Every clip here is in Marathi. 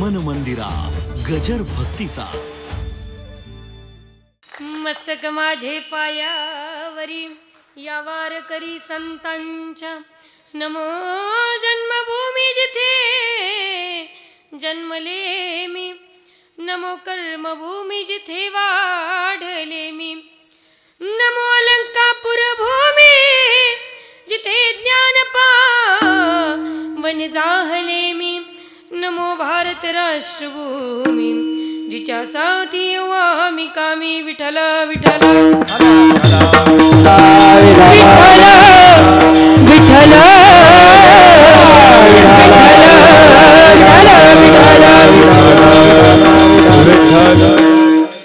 मन मंदिरा गजर भक्तीचा. मस्तक माझे पायावरी या वार करी संतांच्या. नमो जन्मभूमी जिथे जन्मले मी. नमो कर्मभूमी जिथे वाढले मी. नमो अलंकापुर भूमी जिथे ज्ञान वन जाहले मी. नमो भारत राष्ट्रभूमी. जिच्यासाठी साठी मी कामी विठला विठला विठला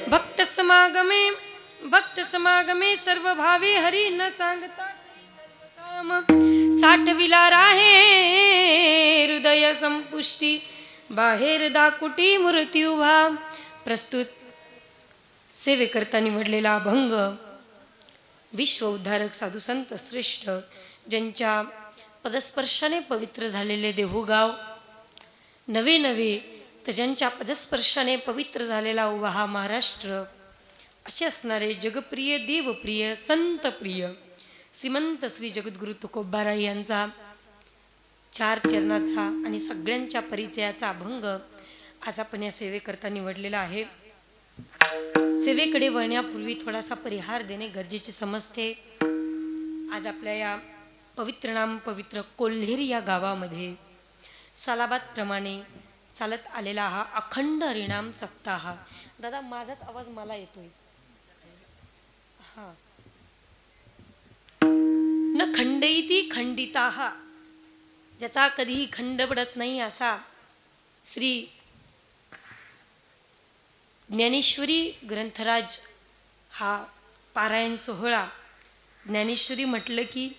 भक्त समागमे भक्त समागमे सर्व भावे हरी न सांगता सर्व काम साठविला राहे हृदय संपुष्टी बाहेर दाकुटी मूर्ती उभा. प्रस्तुत सेवेकरता निवडलेला अभंग विश्व उद्धारक साधू संत श्रेष्ठ ज्यांच्या पदस्पर्शाने पवित्र झालेले देहूगाव. नवे नवे तर ज्यांच्या पदस्पर्शाने पवित्र झालेला उभा हा महाराष्ट्र. असे असणारे जगप्रिय देवप्रिय संतप्रिय श्रीमंत श्री जगद्गुरु तुकोबाराय यांचा चार चरणाचा आणि सगळ्यांच्या परिचयाचा अभंग आज आपण या सेवेकरता निवडलेला आहे. सेवेकडे वळण्यापूर्वी थोडासा परिहार देणे गरजेचे समजते. आज आपल्या या पवित्र नाम पवित्र कोल्हेर या गावामध्ये सालाबादप्रमाणे चालत आलेला हा अखंड हरिणाम सप्ताह. दादा माझाच आवाज मला येतोय. हां. न खंडयती खंडिता। ज्याचा कधीही खंड पडत नाही असा श्री ज्ञानेश्वरी ग्रंथराज हा पारायण सोहळा ज्ञानेश्वरी म्हटलं की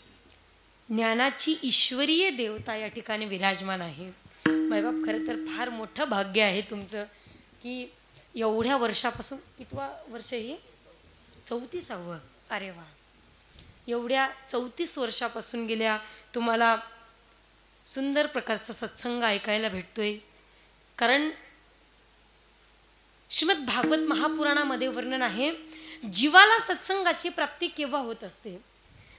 ज्ञानाची ईश्वरीय देवता या ठिकाणी विराजमान आहे. मायबाप खरं तर फार मोठं भाग्य आहे तुमचं की एवढ्या वर्षापासून कितवा वर्ष हे? चौतीसावं. अरे वा. एवढ्या चौतीस वर्षापासून गेल्या तुम्हाला सुंदर प्रकारचा सत्संग ऐकायला भेटतोय. कारण श्रीमद भागवत महापुराणामध्ये वर्णन आहे जीवाला सत्संगाची प्राप्ती केव्हा होत असते?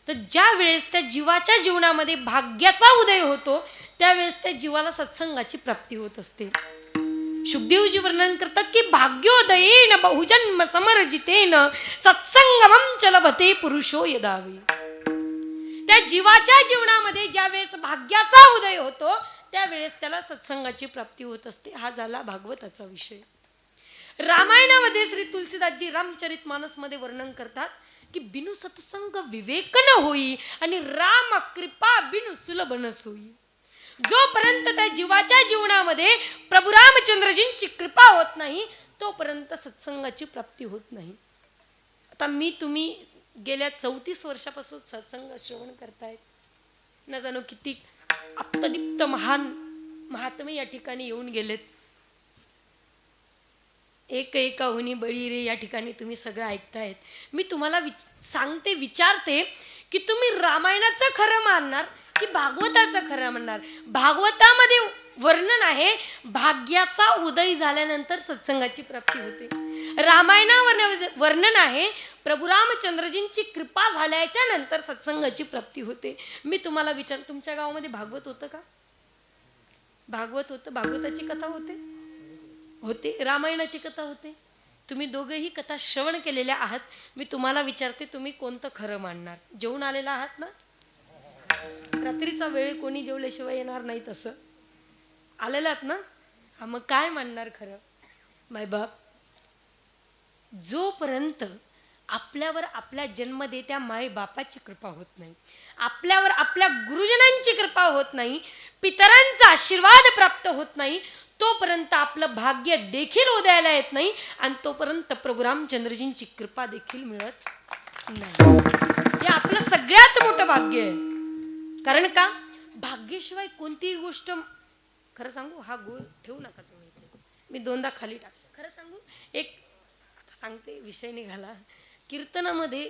तर ज्या वेळेस त्या जीवाच्या जीवनामध्ये भाग्याचा उदय होतो त्यावेळेस त्या जीवाला सत्संगाची प्राप्ती होत असते. सुखदेवजी वर्णन करतात की भाग्योदयेन बहुजन्म समर्जितेन सत्संगमम चलभते पुरुषो यदावे. त्या जीवाच्या जीवनामध्ये ज्या वेळेस भाग्याचा उदय होतो त्यावेळेस त्याला सत्संगाची प्राप्ती होत असते. हा झाला भागवताचा विषय. रामायणामध्ये श्री तुलसीदासजी रामचरित मानसमध्ये वर्णन करतात की बिनु सत्संग विवेक न होई आणि राम कृपा बिनु सुलभ नस होई जोपर्यंत त्या जीवाच्या जीवनामध्ये प्रभू रामचंद्रजींची कृपा होत नाही तोपर्यंत सत्संगाची प्राप्ती होत नाही. आता मी तुम्ही गेल्या चौतीस वर्षापासून सत्संग श्रवण करतायत. न जाणो किती अप्तदीप्त महान महात्मे या ठिकाणी येऊन गेलेत. एक एका होनी बळी रे या ठिकाणी तुम्ही सगळं ऐकतायत. मी तुम्हाला विच सांगते विचारते की तुम्ही रामायणाचं खरं मानणार? की भागवताचं खरं म्हणणार. भागवतामध्ये वर्णन आहे भाग्याचा उदय झाल्यानंतर सत्संगाची प्राप्ती होते. रामायणावर वर्णन आहे प्रभू रामचंद्रजींची कृपा झाल्याच्यानंतर सत्संगाची प्राप्ती होते. मी तुम्हाला विचार तुमच्या गावामध्ये भागवत होतं का? भागवत होतं भागवताची कथा होते? होते रामायणाची कथा होते. तुम्ही दोघेही कथा श्रवण केलेल्या आहात. मी तुम्हाला विचारते तुम्ही कोणतं खरं मानणार? जेवून आलेला आहात ना? रात्रीचा वेळ कोणी जेवल्याशिवाय येणार नाही तसं. आलेलात ना? हा मग काय मानणार खरं? मायबाप जोपर्यंत आपल्यावर आपल्या जन्मदेत्या माय बापाची कृपा होत नाही आपल्यावर आपल्या गुरुजनांची कृपा होत नाही पितरांचा आशीर्वाद प्राप्त होत नाही तोपर्यंत आपलं भाग्य देखील उदयाला येत नाही आणि तोपर्यंत प्रभू रामचंद्रजींची कृपा देखील मिळत नाही. हे आपलं सगळ्यात मोठं भाग्य आहे. कारण का? भाग्यशिवाय कोणतीही गोष्ट खरं सांगू हा गुळ ठेवू नका तुम्ही इथे. मी दोनदा खाली टाक खरं सांगू एक आता सांगते विषय निघाला. कीर्तनामध्ये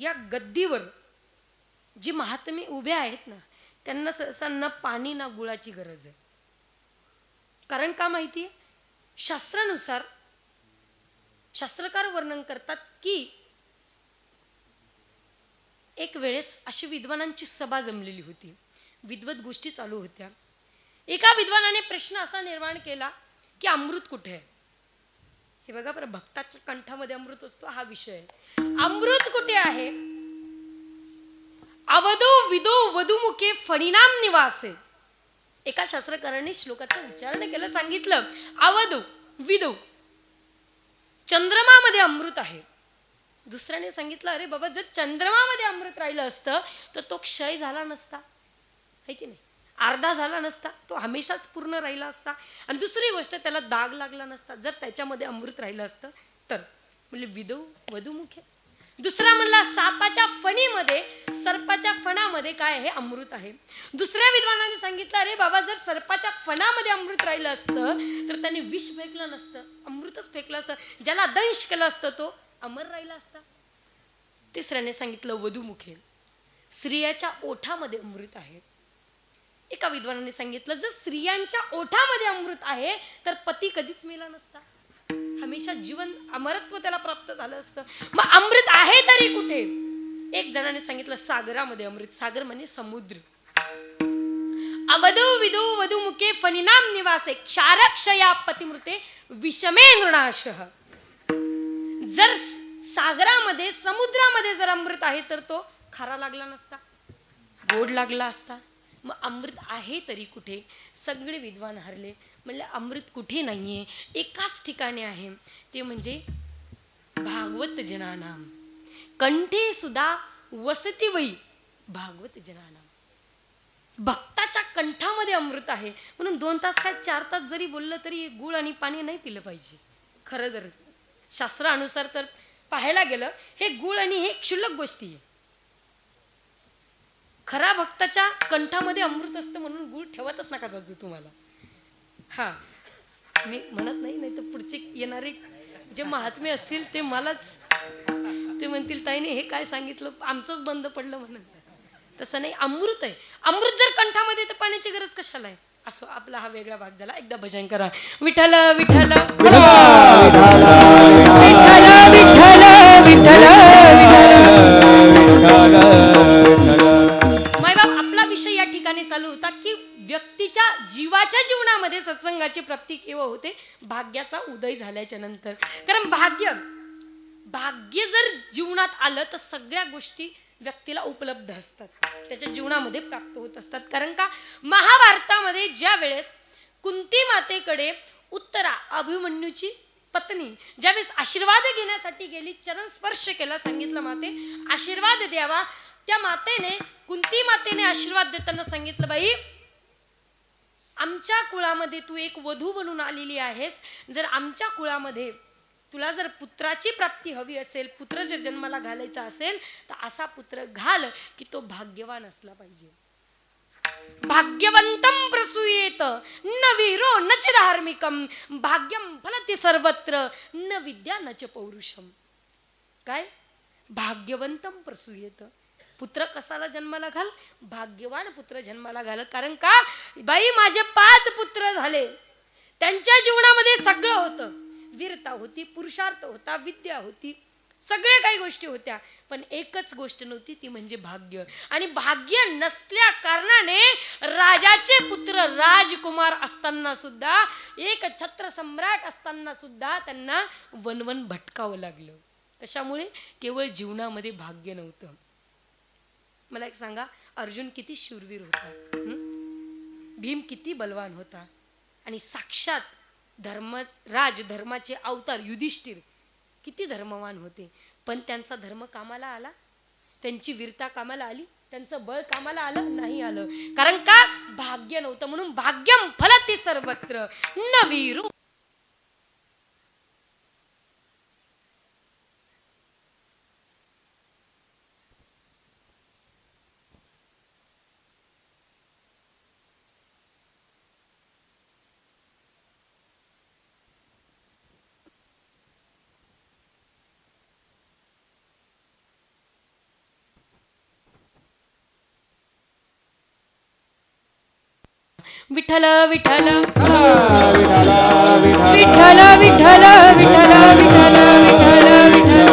या गद्दीवर जी महात्मे उभे आहेत ना त्यांना सहसा ना पाणी ना गुळाची गरज आहे. कारण का माहिती आहे शास्त्रानुसार शास्त्रकार वर्णन करतात की एक वेळेस अशी विद्वानांची सभा जमलेली होती. विद्वत गोष्टी चालू होत्या. एका विद्वानाने प्रश्न असा निर्माण केला की अमृत कुठे आहे? हे बघा बरं भक्ताच्या कंठामध्ये अमृत असतो हा विषय. आहे अमृत कुठे आहे? अवधो विदो वधुमुखे फणिनाम निवासे. एका शास्त्रकाराने श्लोकाचं उच्चारण केलं सांगितलं अवधो विदो चंद्रमामध्ये अमृत आहे. दुसऱ्याने सांगितलं अरे बाबा जर चंद्रमामध्ये अमृत राहिलं असतं तर तो क्षय झाला नसता. है की नाही? अर्धा झाला नसता तो हमेशाच पूर्ण राहिला असता. आणि दुसरी गोष्ट त्याला दाग लागला नसता. जर त्याच्यामध्ये अमृत राहिलं असतं तर. म्हणजे विदो वधुमुखे. दुसरा म्हणला सापाच्या फणीमध्ये सर्पाच्या फणामध्ये काय आहे? अमृत आहे. दुसऱ्या विद्वानाने सांगितलं अरे बाबा जर सर्पाच्या फणामध्ये अमृत राहिलं असतं तर त्याने विष फेकलं नसतं. अमृतच फेकलं असतं. ज्याला दंश केलं असतं तो अमर राहिला असता? तिसऱ्याने सांगितलं वधूमुखे स्त्रियाच्या ओठामध्ये अमृत आहे. एका विद्वानाने सांगितलं जर स्त्रियांच्या ओठामध्ये अमृत आहे तर पती कधीच मेला नसता. हमेशा जीवन अमरत्व त्याला प्राप्त झालं असतं. मग अमृत आहे तरी कुठे? एक जणाने सांगितलं सागरामध्ये अमृत सागर म्हणजे समुद्र. अवधो वधू मुखे फणिनाम निवासे क्षारक्षया पतिमृते विषमे नृणाश. जर सागरामध्ये समुद्रामध्ये जर अमृत आहे तर तो खारा लागला नसता? गोड लागला असता? मग अमृत आहे तरी कुठे? सगळे विद्वान हरले. म्हणले अमृत कुठे नाहीये? एकाच ठिकाणी आहे. ते म्हणजे भागवत जनानाम. कंठे सुद्धा वसती वै भागवत जनानाम. भक्ताच्या कंठामध्ये अमृत आहे. म्हणून दोन तास काय चार तास जरी बोललं तरी गुळ आणि पाणी नाही पिलं पाहिजे. खरं जर शास्त्रानुसार तर पाहायला गेलं हे गुळ आणि हे क्षुल्लक गोष्टी आहे. खरा भक्ताच्या कंठामध्ये अमृत असतं म्हणून गुळ ठेवतच नका जाऊ तुम्हाला. हा. मी म्हणत नाही नाही तर पुढचे येणारे जे महात्मे असतील ते मलाच ते म्हणतील ताईने हे काय सांगितलं? आमचंच बंद पडलं म्हणून. तसं नाही अमृत आहे. अमृत जर कंठामध्ये तर पाण्याची गरज कशाला आहे? असो आपला हा वेगळा भाग झाला. एकदा भजन करा. विठ्ठल. विठ्ठल! विठ्ठल! विठ्ठल मायबाप आपला विषय या ठिकाणी चालू होता की व्यक्तीच्या जीवाच्या जीवनामध्ये सत्संगाची प्राप्ती केव्हा होते भाग्याचा उदय झाल्याच्यानंतर. कारण भाग्य भाग्य जर जीवनात आलं तर सगळ्या गोष्टी व्यक्तीला उपलब्ध असतात. त्याच्या जीवनामध्ये प्राप्त होत असतात. कारण का? महाभारतामध्ये ज्या वेळेस कुंती मातेकडे उत्तरा अभिमन्यूची पत्नी ज्यावेळेस आशीर्वाद घेण्यासाठी गेली चरण स्पर्श केला सांगितलं माते. आशीर्वाद द्यावा. त्या मातेने कुंती मातेने आशीर्वाद देताना सांगितलं बाई आमच्या कुळामध्ये तू एक वधू बनून आलेली आहेस. जर आमच्या कुळामध्ये तुला जर पुत्राची प्राप्ती हवी असेल पुत्र जर जन्माला घालायचा असेल तर असा पुत्र घाल की तो भाग्यवान असला पाहिजे. भाग्यवंतम प्रसूयेत। न वीरो न च धार्मिकम भाग्यम फलते सर्वत्र। न विद्या न च पौरुषम। काय? भाग्यवंतम प्रसूयेत। पुत्र कसाला जन्माला घाल? भाग्यवान पुत्र जन्माला घाल. कारण का? बाई माझे पाच पुत्र झाले. त्यांच्या जीवनामध्ये सगळं होतं. वीरता होती पुरुषार्थ होता विद्या होती. सगळ्या काही गोष्टी होत्या. पण एकच गोष्ट नव्हती ती म्हणजे भाग्य. आणि भाग्य नसल्या कारणाने राजाचे पुत्र राजकुमार असताना सुद्धा एक छत्र सम्राट असताना सुद्धा त्यांना वनवन भटकावं लागलं. कशामुळे? केवळ जीवनामध्ये भाग्य नव्हतं. मला एक सांगा अर्जुन किती शूरवीर होता? भीम किती बलवान होता? आणि साक्षात धर्म राज धर्माचे अवतार युधिष्ठिर किती धर्मवान होते. पण त्यांचा धर्म कामाला आला. त्यांची वीरता कामाला आली. त्यांचं बळ कामाला आलं नाही आलं. कारण का? भाग्य नव्हतं म्हणून भाग्यम फलती सर्वत्र. नवीरू विठ्ठल विठ्ठल. विठाला विठ्ठल विठ्ठल विठ्ठल विठ्ठल विठ्ठल.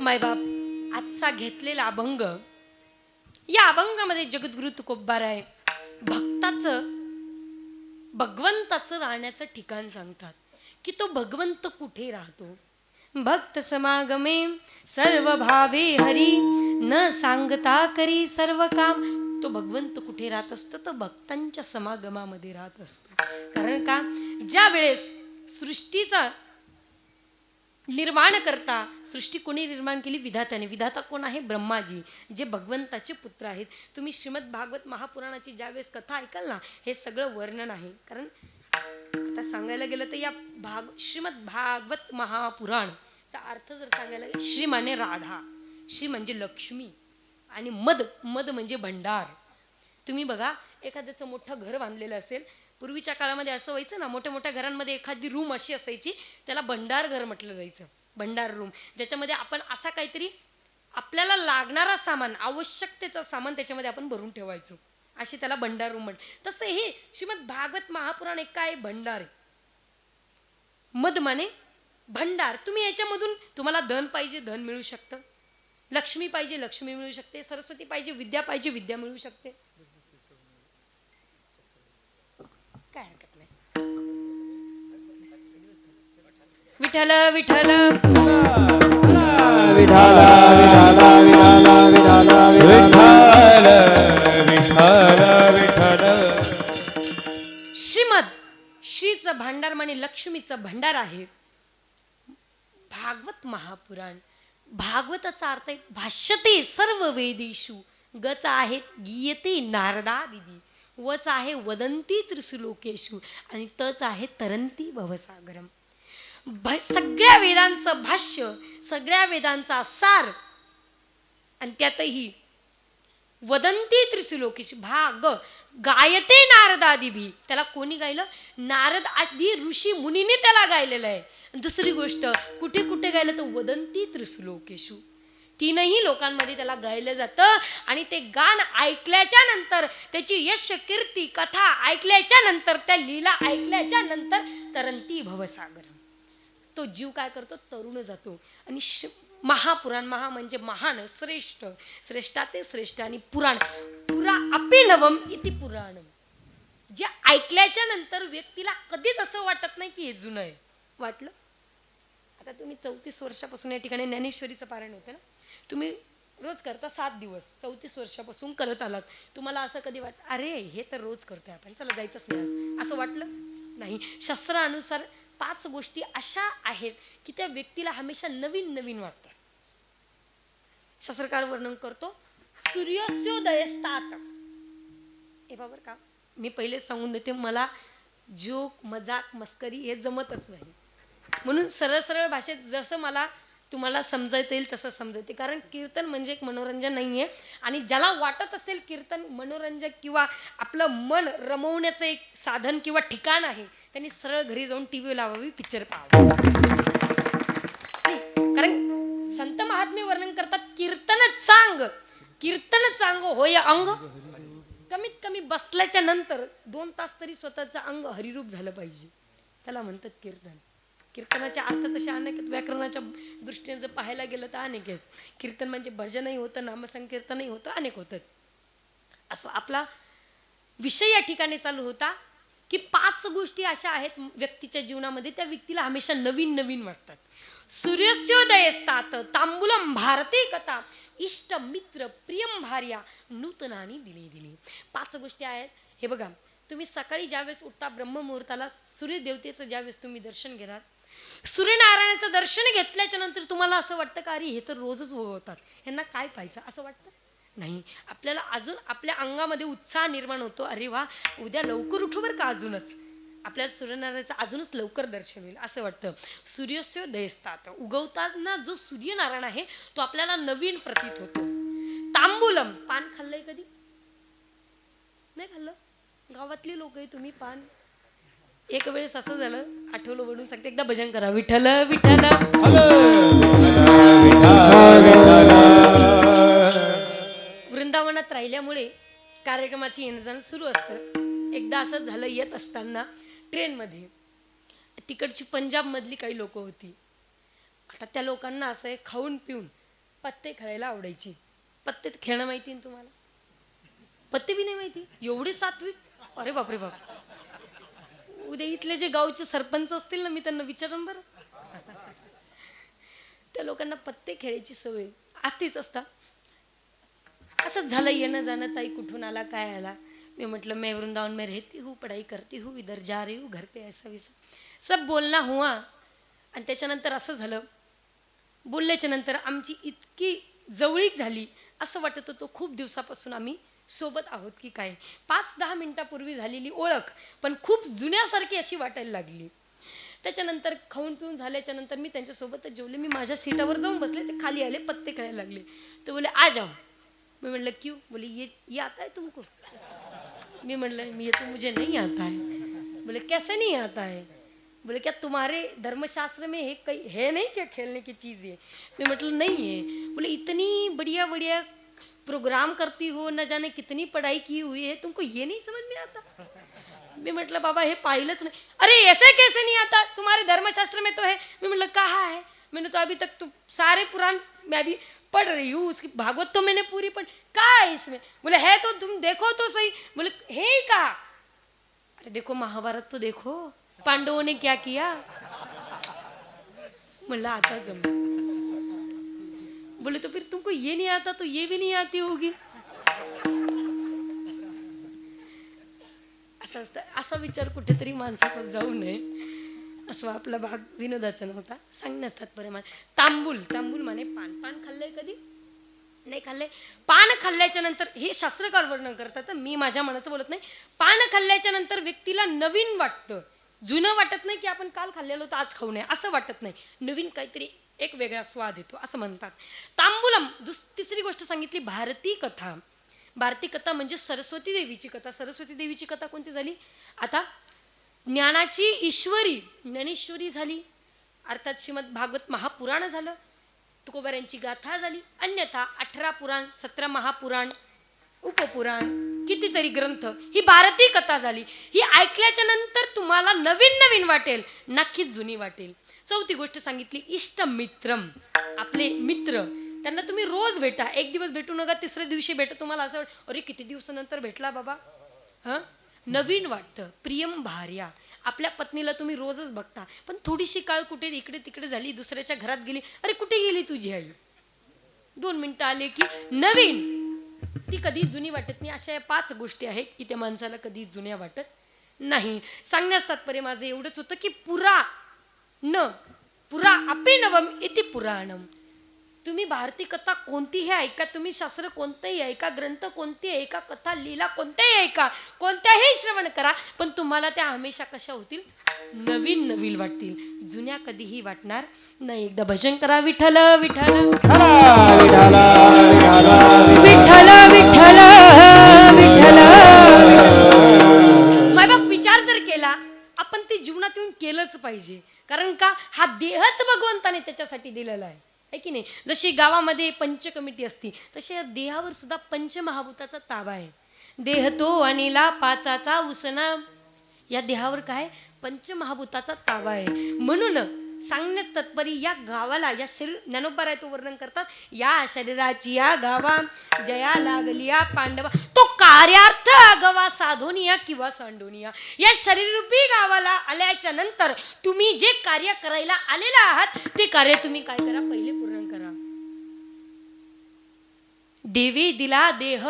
मायबाप आजचा घेतलेला अभंग या अभंगामध्ये जगद्गुरु तुकोबार आहे. भक्ताचं भगवंताचं राहण्याचं ठिकाण सांगतात की तो भगवंत कुठे राहतो? भक्त समागमे सर्व भावे हरी न सांगता करी सर्व काम. तो भगवंत कुठे राहत असतो? तो भक्तांच्या समागमामध्ये राहत असतो. कारण का? ज्या वेळेस सृष्टीचा निर्माण करता सृष्टी कोणी निर्माण केली? विधात्याने. विधाता कोण आहे? ब्रह्माजी. जे भगवंताचे पुत्र आहेत. तुम्ही श्रीमद भागवत महापुराणाची ज्यावेळेस कथा ऐकाल ना हे सगळं वर्णन आहे. कारण आता सांगायला गेलं तर या भाग श्रीमद भागवत महापुराण चा अर्थ जर सांगायला श्री माने राधा श्री म्हणजे लक्ष्मी आणि मद मद म्हणजे भंडार. तुम्ही बघा एखाद्याचं मोठं घर बांधलेलं असेल पूर्वीच्या काळामध्ये असं व्हायचं ना मोठ्या मोठ्या घरांमध्ये एखादी रूम अशी असायची त्याला भंडार घर म्हटलं जायचं भंडार रूम ज्याच्यामध्ये आपण असा काहीतरी आपल्याला लागणारा सामान आवश्यकतेचा सामान त्याच्यामध्ये आपण भरून ठेवायचो. अशी त्याला भंडार रूम म्हण तसं हे श्रीमद भागवत महापुराण एक काय भंडार आहे. मद माने भंडार तुम्ही याच्यामधून तुम्हाला धन पाहिजे धन मिळू शकतं. लक्ष्मी पाहिजे लक्ष्मी मिळू शकते. सरस्वती पाहिजे विद्या पाहिजे विद्या मिळू शकते. काय हरकत नाही. विठाला विठाला श्रीमद श्रीचं भांडार म्हणजे लक्ष्मीचं भांडार आहे. भागवत महापुराण. भागवताचा अर्थ आहे भाष्यते सर्व वेदेषु. गच आहेत गीयते नारदा दिदी. वच आहे वदंती त्रिसुलोकेशु आणि तच आहे तरंती भवसागरम. भ सगळ्या वेदांचं भाष्य सगळ्या वेदांचा सार आणि त्यातही वदंती त्रिसुलोकेश भाग गायते नारदादिभी त्याला कोणी गायलं? नारद आधी ऋषी मुनीने त्याला गायलेलं आहे. दुसरी गोष्ट कुठे कुठे गायलं तर वदंती त्रिसुलोकेशु. तीनही लोकांमध्ये त्याला गायलं जातं आणि ते गाण ऐकल्याच्या नंतर त्याची यश कीर्ती कथा ऐकल्याच्या नंतर त्या लीला ऐकल्याच्या नंतर तरंती भवसागर तो जीव काय करतो? तरुण जातो. आणि श महापुराण महा म्हणजे महान श्रेष्ठ. श्रेष्ठा ते श्रेष्ठ आणि पुराण. पुरा अपे इति पुराण जे ऐकल्याच्या नंतर व्यक्तीला कधीच असं वाटत नाही की हे जुनं आहे. वाटलं? आता तुम्ही चौतीस वर्षापासून या ठिकाणी ज्ञानेश्वरीचं पारायण होतं ना? तुम्ही रोज करता सात दिवस चौतीस वर्षापासून करत आलात. तुम्हाला असं कधी वाट अरे हे तर रोज करतोय आपण चला जायचंच नाही आज. असं वाटलं? नाही. शास्त्रानुसार पाच गोष्टी अशा आहेत की त्या व्यक्तीला हमेशा नवीन नवीन वाटतात. शास्त्रकार वर्णन करतो सूर्योदयस्तात. हे बाबर का मी पहिले सांगून देते मला जोक मजाक मस्करी हे जमतच नाही. म्हणून सरळ सरळ भाषेत जसं मला तुम्हाला समजायता येईल तसं समजवते कारण कीर्तन म्हणजे एक मनोरंजन नाही आहे आणि ज्याला वाटत असेल कीर्तन मनोरंजक किंवा आपलं मन रमवण्याचं एक साधन किंवा ठिकाण आहे त्यांनी सरळ घरी जाऊन टी व्ही लावावी पिक्चर पाहावं. कारण संत महात्मे वर्णन करतात कीर्तन चांग कीर्तन चांग होय अंग. कमीत कमी बसल्याच्या नंतर दोन तास तरी स्वतःचं अंग हरिरूप झालं पाहिजे. त्याला म्हणतात कीर्तन. कीर्तनाचे अर्थ तसे अनेक आहेत व्याकरणाच्या दृष्टीने जर पाहायला गेलं तर अनेक आहेत. कीर्तन म्हणजे भजनही होतं नामसंकीर्तनही होतं अनेक होतं. असो आपला विषय या ठिकाणी चालू होता की पाच गोष्टी अशा आहेत व्यक्तीच्या जीवनामध्ये त्या व्यक्तीला हमेशा नवीन नवीन वाटतात. सूर्योदयस्तात तांबुलम भारती कथा इष्ट मित्र प्रियम भार्या नूतनानी दिली दिली. पाच गोष्टी आहेत. हे बघा तुम्ही सकाळी ज्यावेळेस उठता ब्रह्ममुहूर्ताला सूर्यदेवतेचं ज्यावेळेस तुम्ही दर्शन घेणार सूर्यनारायणाचं दर्शन घेतल्याच्या नंतर तुम्हाला असं वाटतं का अरे हे तर रोजच होतात. यांना काय पाहिजे असं वाटतं? नाही. आपल्याला अजून आपल्या अंगामध्ये उत्साह निर्माण होतो. अरे वा उद्या लवकर उठू बरं का अजूनच? आपल्याला सूर्यनारायणाचं अजूनच लवकर दर्शन होईल. असं वाटतं. सूर्योदय दयस्तात उगवताना जो सूर्यनारायण आहे तो आपल्याला नवीन प्रतीत होतो. तांबुलम. पान खाल्लंय कधी? नाही खाल्लं? गावातली लोक आहे तुम्ही पान एक वेळेस असं झालं आठवलं म्हणून सांगते एकदा भजन करा. विठ्ठल विठ्ठल. वृंदावनात राहिल्यामुळे कार्यक्रमाची येणं जाणं सुरू असतं. एकदा असं झालं येत असताना ट्रेनमध्ये. तिकडची पंजाबमधली काही लोक होती. आता त्या लोकांना असं आहे खाऊन पिऊन पत्ते खेळायला आवडायची. पत्ते खेळणं माहिती ना तुम्हाला? पत्ते बी नाही माहिती. एवढे सात्विक. अरे बापरे बाप. उद्या इथले जे गावचे सरपंच असतील ना मी त्यांना विचारन बरं. त्या लोकांना पत्ते खेळायची सवय असतीच असता. असंच झालं येणं जाणं ताई कुठून आला काय आला? मी म्हटलं मैं वृंदावन में रहती हूँ पढ़ाई करती हूँ इधर जा रही हूँ घर पे ऐसा विसा. सब बोलना हुआ आणि त्याच्यानंतर असं झालं बोलल्याच्या नंतर आमची इतकी जवळीक झाली असं वाटत होतं खूप दिवसापासून आम्ही सोबत आहोत की काय? पाच दहा मिनटापूर्वी झालेली ओळख पण खूप जुन्यासारखी अशी वाटायला लागली. त्याच्यानंतर खाऊन पिऊन झाल्याच्यानंतर मी त्यांच्यासोबतच जेवले. मी माझ्या सीटावर जाऊन बसले ते खाली आले पत्ते खेळायला लागले. ते बोले आ जाओ मी म्हणलं क्यू? बोले ये ये आता है तुमको. मी म्हणलं मी ये तो मुझे नहीं आता है. बोले कैसे नहीं आता है? बोले क्या तुम्हारे धर्मशास्त्र में है कई है नहीं क्या खेलने की चीज़? है मैं मतलब नहीं है. बोले इतनी बढ़िया बढ़िया प्रोग्राम करती हो, न जाने कितनी पढ़ाई की हुई है, तुमको ये नहीं समझ में आता? मी म्हटलं बाबा हे पाहिलंच नाही अरे, ऐसे कैसे नहीं आता? तुम्हारे धर्मशास्त्र में तो है। मैं मतलब कहा है? मैंने तो अभी तक तो सारे पुराण मैं अभी पढ़ रही हूँ, उसकी भागवत तो मैंने पूरी पढ़ कहा है इसमें? बोले, है तो तुम देखो तो सही। बोले, है ही कहा? अरे, देखो, महाभारत तो देखो। पांडवों ने क्या किया? म्हणलं आता जम बोले तो फिर तुमको ये नहीं आता तो ये भी नहीं आती होगी। असं असतं असा विचार कुठेतरी माणसाचा जाऊ नये. असं आपला भाग विनोदाचा नव्हता. सांगण्यास तात्पर्य मान तांबूल तांबूल माने पान. पान खाल्लंय कधी? नाही खाल्ले पान खाल्ल्याच्या नंतर हे शास्त्रकार वर्णन करतात मी माझ्या मनाचं बोलत नाही. पान खाल्ल्याच्या नंतर व्यक्तीला नवीन वाटतं. जुनं वाटत नाही की आपण काल खाल्लेलो तर आज खाऊ नये. असं वाटत नाही. नवीन काहीतरी एक वेगळा स्वाद येतो असं म्हणतात. तांबुलम दुस तिसरी गोष्ट सांगितली भारती कथा. भारती कथा म्हणजे सरस्वती देवीची कथा. सरस्वती देवीची कथा कोणती झाली? आता ज्ञानाची ईश्वरी ज्ञानेश्वरी झाली. अर्थात श्रीमद भागवत महापुराण झालं. तुकोबाऱ्यांची गाथा झाली. अन्यथा अठरा पुराण सतरा महापुराण उपपुराण. कितीतरी ग्रंथ ही भारतीय कथा झाली. ही ऐकल्याच्या नंतर तुम्हाला नवीन नवीन वाटेल नक्कीच जुनी वाटेल. चौथी गोष्ट सांगितली इष्ट मित्रम आपले मित्र त्यांना तुम्ही रोज भेटा. एक दिवस भेटू नका तिसऱ्या दिवशी भेटा. तुम्हाला असं वाट- अरे किती दिवसानंतर भेटला बाबा? हं? नवीन वाटतं प्रियम भार्या. आपल्या पत्नीला तुम्ही रोजच बघता. पण थोडीशी काळ कुठे इकडे तिकडे झाली दुसऱ्याच्या घरात गेली अरे कुठे गेली तुझी आई? दोन मिनिटं आले की नवीन ती कधी जुनी वाटत नाही. अशा या पाच गोष्टी आहेत की त्या माणसाला कधी जुन्या वाटत नाही. सांगण्यास तात्पर्य माझं एवढंच होतं की पुरा न पुरा अपिनवम इति पुराणम. तुम्ही भारतीय कथा कोणतीही ऐका तुम्ही शास्त्र कोणतंही ऐका ग्रंथ कोणती ऐका कथा लीला कोणत्याही ऐका कोणत्याही श्रवण करा पण तुम्हाला त्या हमेशा कशा होतील? नवीन नवीन वाटतील. जुन्या कधीही वाटणार नाही एकदा भजन करा विठ्ठल विठ्ठल. विठाला विठाला विठ्ठल. विठ्ठल विठ्ठल मायबाप विचार जर केला आपण ते जीवनात येऊन केलंच पाहिजे. कारण का हा देहच भगवंताने त्याच्यासाठी दिलेला आहे. है की नाही? जशी गावामध्ये पंच कमिटी असती तशी या देहावर सुद्धा पंचमहाभूताचा ताबा आहे. देह तो अनिला पाचाचा उसना या देहावर काय? पंचमहाभूताचा ताबा आहे. म्हणून सांगण्यास तत्परी या गावाला या शरीर ज्ञानोपरायचं वर्णन करतात या शरीराची या गावा जया लागली या पांडवा. तो कार्यार्थ आगवा साधोनिया किंवा सांडोनिया. या शरीररूपी गावाला आल्याच्यानंतर तुम्ही जे कार्य करायला आलेला आहात ते कार्य तुम्ही काय करा? पहिले पूर्ण करा. देवी दिला देह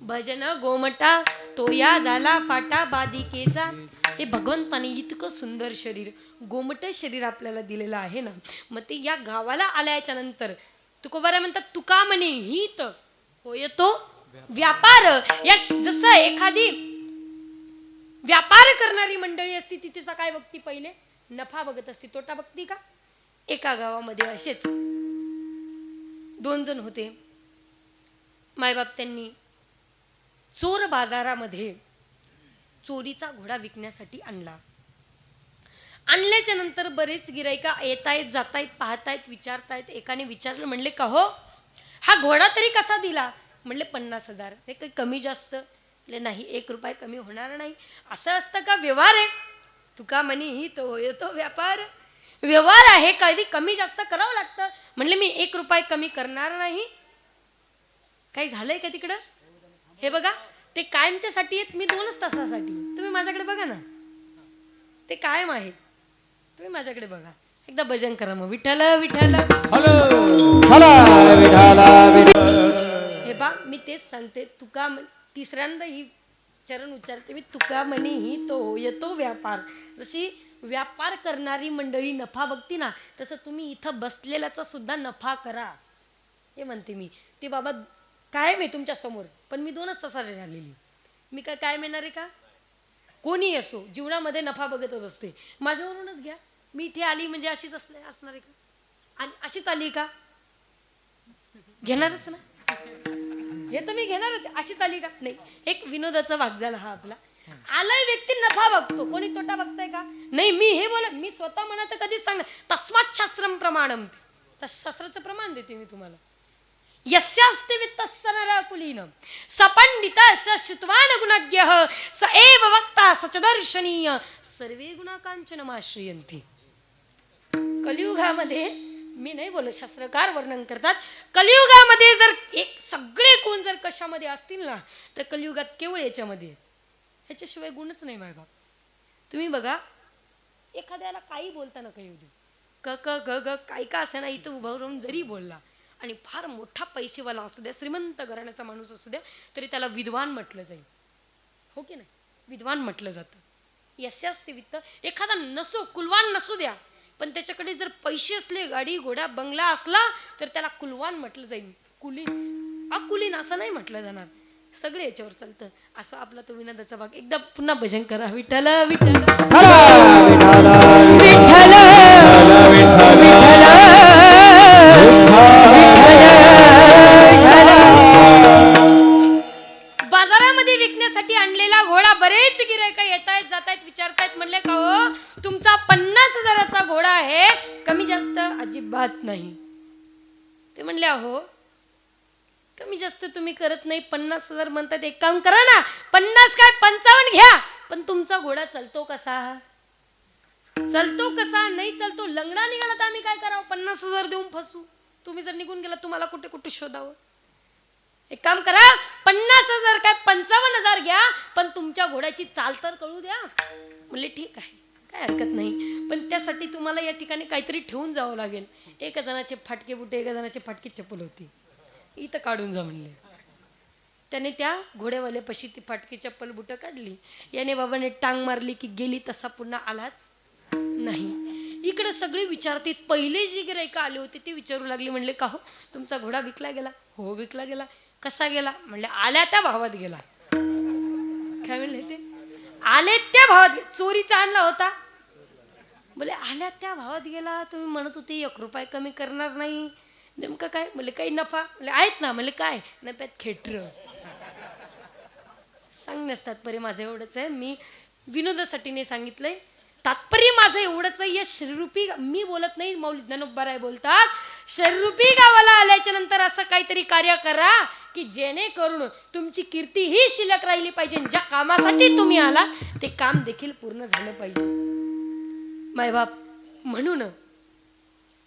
भजन गोमटा तो या झाला फाटा बाधिकेचा हे भगवंताने इतकं सुंदर शरीर गोमट शरीर आपल्याला दिलेलं आहे ना मग ते या गावाला आल्याच्यानंतर तुकोबारा म्हणतात तुका म्हणे हित होय तो व्यापार. या जसं एखादी व्यापार करणारी मंडळी असती ती तिचा काय बघती पहिले? नफा बघत असती. तोटा बघती का? एका गावामध्ये असेच. दोन जण होते. मायबाप त्यांनी चोर बाजारामध्ये चोरीचा घोडा विकण्यासाठी आणला. आणल्याच्या नंतर बरेच गिरायका येतायत जातायत पाहतायत विचारतायत. एकाने विचारलं म्हणले का हो? हा घोडा तरी कसा दिला? म्हणले पन्नास हजार. ते काही कमी जास्त. म्हणले नाही एक रुपये कमी होणार नाही. असं असतं का? व्यवहार आहे. तुका म्हणी ही तो हो, येतो व्यापार. व्यवहार आहे कधी कमी जास्त करावं लागतं. म्हणले मी एक रुपये कमी करणार नाही. काही झालंय का तिकडं? हे बघा ते कायमच्यासाठी आहेत मी दोनच तासासाठी. तुम्ही माझ्याकडे बघा ना. ते कायम आहेत. तुम्ही माझ्याकडे बघा. एकदा भजन करा मग. विठ्ठल विठ्ठल. हे बा मी तेच सांगते. तुका म्हण- तिसऱ्यांदा ही चरण उच्चारते मी. तुका म्हणे ही तो येतो व्यापार. जशी व्यापार करणारी मंडळी नफा बघती ना तसं तुम्ही इथं बसलेल्याचा सुद्धा नफा करा. हे म्हणते मी. ते बाबा कायम आहे तुमच्यासमोर पण मी दोनच तासाची झालेली. मी काय कायम येणार आहे का? कोणी असो जीवनामध्ये नफा बघतच असते. माझ्यावरूनच घ्या. मी इथे आली म्हणजे अशीच असले असणार आहे का? आणि अशीच आली का? घेणारच ना. हे तर मी घेणारच अशीच आली का? नाही. एक विनोदाचा भाग झाला हा आपला. आलाय व्यक्ती नफा बघतो. कोणी तोटा बघताय का? नाही मी हे बोल मी स्वतः मनाचं कधीच सांग तस्मात शास्त्रम प्रमाणम शास्त्राचं प्रमाण देते मी तुम्हाला. यस्यास्ति वित्तस्य नरकुलीन। सपंडित श्रुतवान गुणज्ञ। स एव वक्ता सचदर्शनीय सर्वे गुणाकांचनमाश्रयंती कलियुगामध्ये मी नाही बोलत शास्त्रकार वर्णन करतात. कलियुगामध्ये जर एक सगळे गुण जर कशामध्ये असतील ना तर कलियुगात केवळ याच्यामध्ये ह्याच्याशिवाय गुणच नाही माय बाप. तुम्ही बघा एखाद्याला काही बोलताना काही होते क क ग ग काय का असे ना इथं उभं राहून जरी बोलला आणि फार मोठा पैसेवाला असू द्या श्रीमंत घराण्याचा माणूस असू द्या तरी त्याला विद्वान म्हटलं जाईल. हो की नाही? विद्वान म्हटलं जातं. यस्य ते वित्त एखादा नसो कुलवान नसू द्या पण त्याच्याकडे जर पैसे असले गाडी घोडा बंगला असला तर त्याला कुलवान म्हटलं जाईल. कुलीन. अकुलीन असं नाही म्हटलं जाणार. सगळे याच्यावर चालतं. असं आपला तो विनोदाचा भाग. एकदा पुन्हा भजन करा. विठ्ठल विठ्ठल. बाजारामध्ये विकण्यासाठी आणलेला घोडा बरेच गिरायक येत आहेत जात आहेत विचारतायत. म्हणले का हो? तुमचा पन्नास आहे कमी जास्त अजिबात नाही. ते म्हणले अहो कमी जास्त तुम्ही करत नाही पन्नास हजार म्हणतात एक काम करा ना पन्नास काय पंचावन्न घ्या पण तुमचा घोडा चालतो कसा? चालतो कसा? नाही चालतो लंगडा निघाला तर आम्ही काय करावं? पन्नास हजार देऊन फसू. तुम्ही जर निघून गेला तुम्हाला कुठे कुठे शोधावं? एक काम करा पन्नास हजार काय पंचावन्न हजार घ्या पण तुमच्या घोड्याची चाल तर कळू द्या. म्हणले ठीक आहे. काय हरकत नाही. पण त्यासाठी तुम्हाला या ठिकाणी काहीतरी ठेवून जावं लागेल. एका जणाचे फाटके बुटे एका जणाचे फाटकी चप्पल होती. इथं काढून जा म्हणले. त्याने त्या घोड्यावाल्यापाशी ती फाटकी चप्पल बुटं काढली. याने बाबाने टांग मारली की गेली तसा पुन्हा आलाच नाही. इकडे सगळे विचारते. पहिले जे गिरायका आले होते ते विचारू लागले. म्हणले का हो तुमचा घोडा विकला गेला. हो विकला गेला. कसा गेला? म्हणले आल्या त्या भावात गेला. काय म्हणले ते? आले त्या भावात चोरीचा आणला होता. बोले आल्या त्या भावात गेला तुम्ही म्हणत होते एक रुपये कमी करणार नाही. नेमकं काय? म्हणजे काही नफा? म्हणजे आहेत ना. म्हणजे काय? नफ्यात खेटर. सांगण्यास तात्पर्य माझं एवढंच आहे. मी विनोदासाठी नाही सांगितलंय. तात्पर्य माझं एवढंच आहे. या शरीरूपी मी बोलत नाही. मौली ज्ञानोबाराय बोलतात. शरीरूपी गावाला आल्याच्यानंतर असं काहीतरी कार्य करा. की जेणेकरून तुमची कीर्ती ही शिल्लक राहिली पाहिजे ज्या कामासाठी तुम्ही आला ते काम देखील पूर्ण झालं पाहिजे. मायबाप म्हणून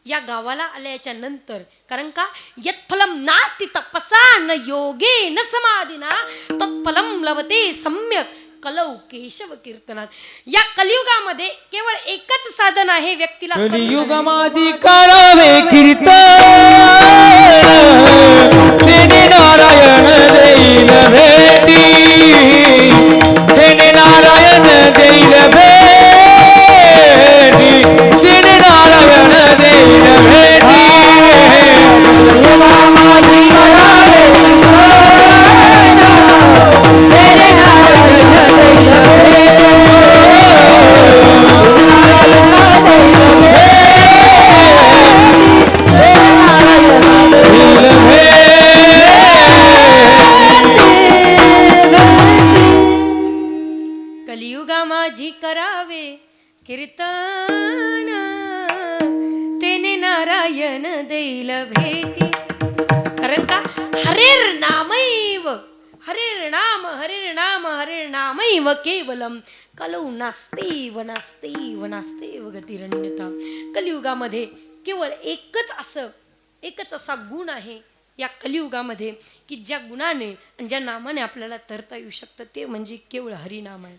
या गावाला आल्याच्यानंतर कारण का यत्फलम नास्ति तपसा न योगे न समाधीना तत्फलम लवते सम्यक कलौ केशव कीर्तनात. या कलियुगामध्ये केवळ एकच साधन आहे व्यक्तीला कलियुग. माझी करावे कीर्तन. तेने नारायण देईल भेटी तेने नारायण कलियुगामध्ये केवळ एकच असं एकच असा गुण आहे या कलियुगामध्ये की ज्या गुणाने आणि ज्या नामाने आपल्याला तरता येऊ शकतं ते म्हणजे केवळ हरिनाम आहे.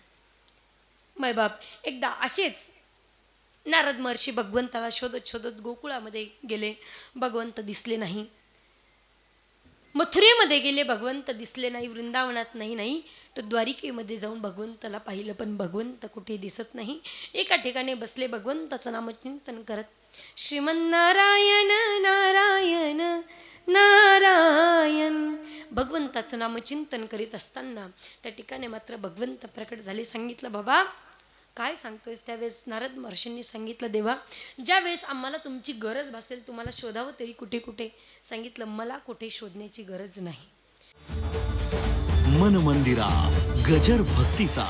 मायबाप एकदा असेच नारद महर्षी भगवंताला शोधत शोधत गोकुळामध्ये गेले भगवंत दिसले नाही. मथुरेमध्ये गेले भगवंत दिसले नाही वृंदावनात नाही नाही तर द्वारिकेमध्ये जाऊन भगवंताला पाहिलं पण भगवंत कुठे दिसत नाही. एका ठिकाणी बसले भगवंताचं नामचिंतन करत श्रीमन्नारायण नारायण नारायण. भगवंताचं नामचिंतन करीत असताना त्या ठिकाणी मात्र भगवंत प्रकट झाले. सांगितलं बाबा काय सांगतोयस त्यावेळेस? नारद महर्षींनी सांगितलं देवा ज्यावेळेस आम्हाला तुमची गरज भासेल तुम्हाला शोधावं तरी कुठे कुठे? सांगितलं मला कुठे शोधण्याची गरज नाही. मन मंदिरा गजर भक्तीचा.